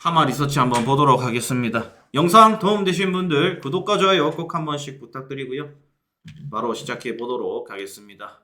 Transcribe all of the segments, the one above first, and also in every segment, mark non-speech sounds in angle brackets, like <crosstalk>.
파마 리서치 한번 보도록 하겠습니다. 영상 도움되신 분들 구독과 좋아요 꼭 한 번씩 부탁드리고요. 바로 시작해 보도록 하겠습니다.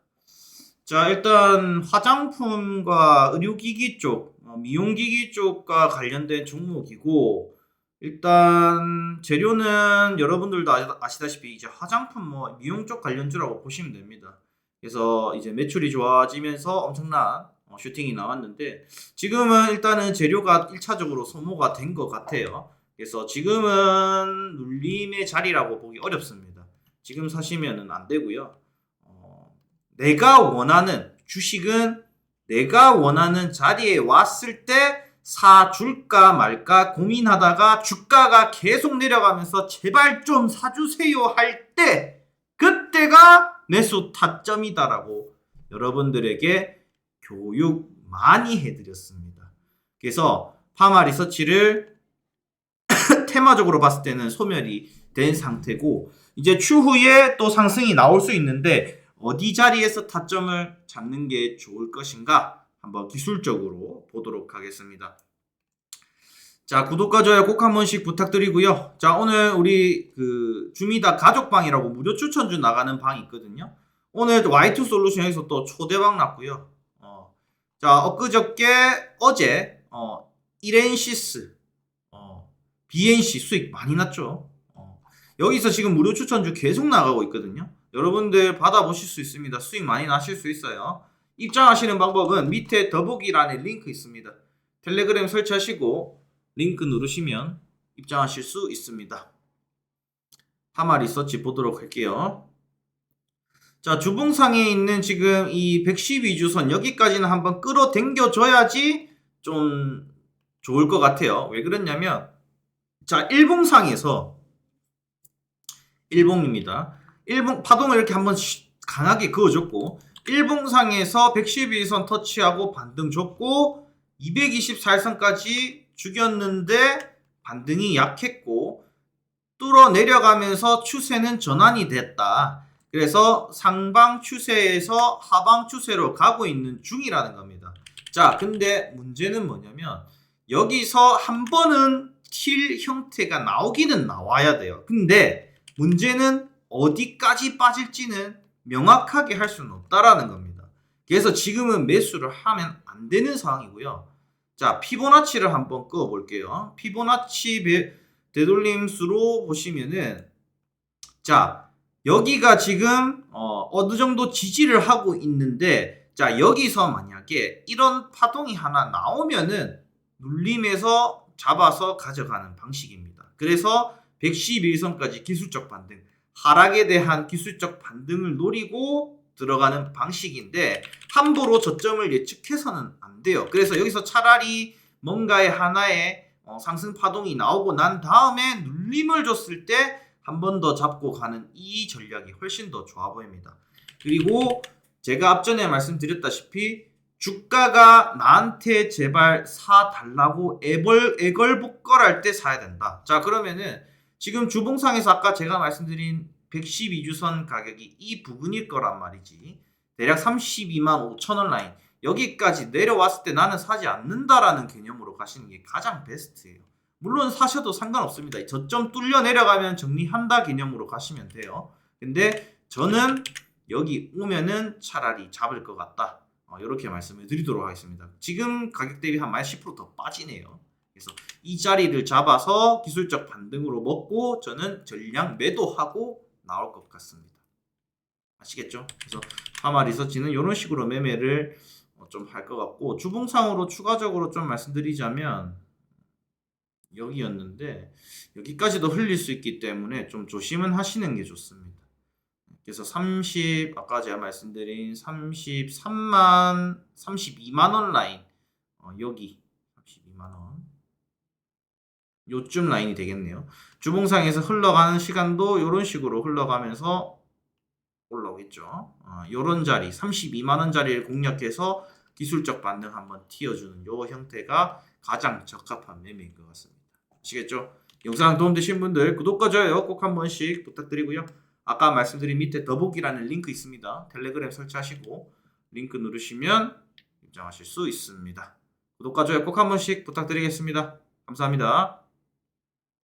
자, 일단 화장품과 의료기기 쪽, 어, 미용기기 쪽과 관련된 종목이고 일단 재료는 여러분들도 아- 아시다시피 이제 화장품 뭐 미용 쪽 관련주라고 보시면 됩니다. 그래서 이제 매출이 좋아지면서 엄청난 어, 슈팅이 나왔는데 지금은 일단은 재료가 1차적으로 소모가 된 것 같아요. 그래서 지금은 눌림의 자리라고 보기 어렵습니다. 지금 사시면은 안 되고요. 어, 내가 원하는 주식은 내가 원하는 자리에 왔을 때 사줄까 말까 고민하다가 주가가 계속 내려가면서 제발 좀 사주세요 할 때 그때가 매수 타점이다라고 여러분들에게 교육 많이 해드렸습니다. 그래서 파마 리서치를 <coughs> 테마적으로 봤을 때는 소멸이 된 상태고 이제 추후에 또 상승이 나올 수 있는데 어디 자리에서 타점을 잡는 게 좋을 것인가 한번 기술적으로 보도록 하겠습니다. 자 구독과 좋아요 꼭 한 번씩 부탁드리고요. 자 오늘 우리 그 주미다 가족방이라고 무료 추천주 나가는 방이 있거든요. 오늘 Y2 솔루션에서 또 초대박 났고요. 어, 자 엊그저께 어제 어, 이렌시스 어, BNC 수익 많이 났죠. 어, 여기서 지금 무료 추천주 계속 나가고 있거든요. 여러분들 받아보실 수 있습니다. 수익 많이 나실 수 있어요. 입장하시는 방법은 밑에 더보기란에 링크 있습니다. 텔레그램 설치하시고 링크 누르시면 입장하실 수 있습니다. 하마 리서치 보도록 할게요. 자, 주봉상에 있는 지금 이 112주선 여기까지는 한번 끌어당겨 줘야지 좀 좋을 것 같아요. 왜 그러냐면 자, 일봉상에서 일봉입니다. 일봉 파동을 이렇게 한번 시- 강하게 그어 줬고 일봉상에서 112선 터치하고 반등 줬고 224선까지 죽였는데 반등이 약했고 뚫어 내려가면서 추세는 전환이 됐다. 그래서 상방 추세에서 하방 추세로 가고 있는 중이라는 겁니다. 자, 근데 문제는 뭐냐면 여기서 한 번은 틸 형태가 나오기는 나와야 돼요. 근데 문제는 어디까지 빠질지는 명확하게 할 수는 없다라는 겁니다. 그래서 지금은 매수를 하면 안 되는 상황이고요. 자, 피보나치를 한번 그어 볼게요. 피보나치 배- 되돌림수로 보시면은 자, 여기가 지금 어, 어느 정도 지지를 하고 있는데 자, 여기서 만약에 이런 파동이 하나 나오면은 눌림에서 잡아서 가져가는 방식입니다. 그래서 111선까지 기술적 반등, 하락에 대한 기술적 반등을 노리고 들어가는 방식인데 함부로 저점을 예측해서는 안 돼요. 그래서 여기서 차라리 뭔가의 하나의 어, 상승 파동이 나오고 난 다음에 눌림을 줬을 때 한 번 더 잡고 가는 이 전략이 훨씬 더 좋아 보입니다. 그리고 제가 앞전에 말씀드렸다시피 주가가 나한테 제발 사 달라고 애벌 애걸복걸할 때 사야 된다. 자 그러면은 지금 주봉상에서 아까 제가 말씀드린 112주선 가격이 이 부분일 거란 말이지. 대략 32만 5천 원 라인 여기까지 내려왔을 때 나는 사지 않는다라는 개념으로 가시는 게 가장 베스트예요. 물론 사셔도 상관없습니다. 이 저점 뚫려 내려가면 정리한다 개념으로 가시면 돼요. 근데 저는 여기 오면은 차라리 잡을 것 같다. 어, 이렇게 말씀을 드리도록 하겠습니다. 지금 가격 대비 한 10%더 빠지네요. 그래서 이 자리를 잡아서 기술적 반등으로 먹고 저는 전량 매도하고 나올 것 같습니다. 아시겠죠? 그래서 파마 리서치는 이런 식으로 매매를 어, 좀할 것 같고 주봉상으로 추가적으로 좀 말씀드리자면 여기였는데 여기까지도 흘릴 수 있기 때문에 좀 조심은 하시는 게 좋습니다. 그래서 30 아까 제가 말씀드린 33만 32만 원 라인 어, 여기 32만 원 요쯤 라인이 되겠네요. 주봉상에서 흘러가는 시간도 이런 식으로 흘러가면서 올라오겠죠. 어, 요런 자리 32만 원 자리를 공략해서 기술적 반등 한번 튀어주는 요 형태가 가장 적합한 매매인 것 같습니다. 아시겠죠? 영상 도움되신 분들 구독과 좋아요 꼭 한 번씩 부탁드리고요. 아까 말씀드린 밑에 더보기라는 링크 있습니다. 텔레그램 설치하시고 링크 누르시면 입장하실 수 있습니다. 구독과 좋아요 꼭 한 번씩 부탁드리겠습니다. 감사합니다.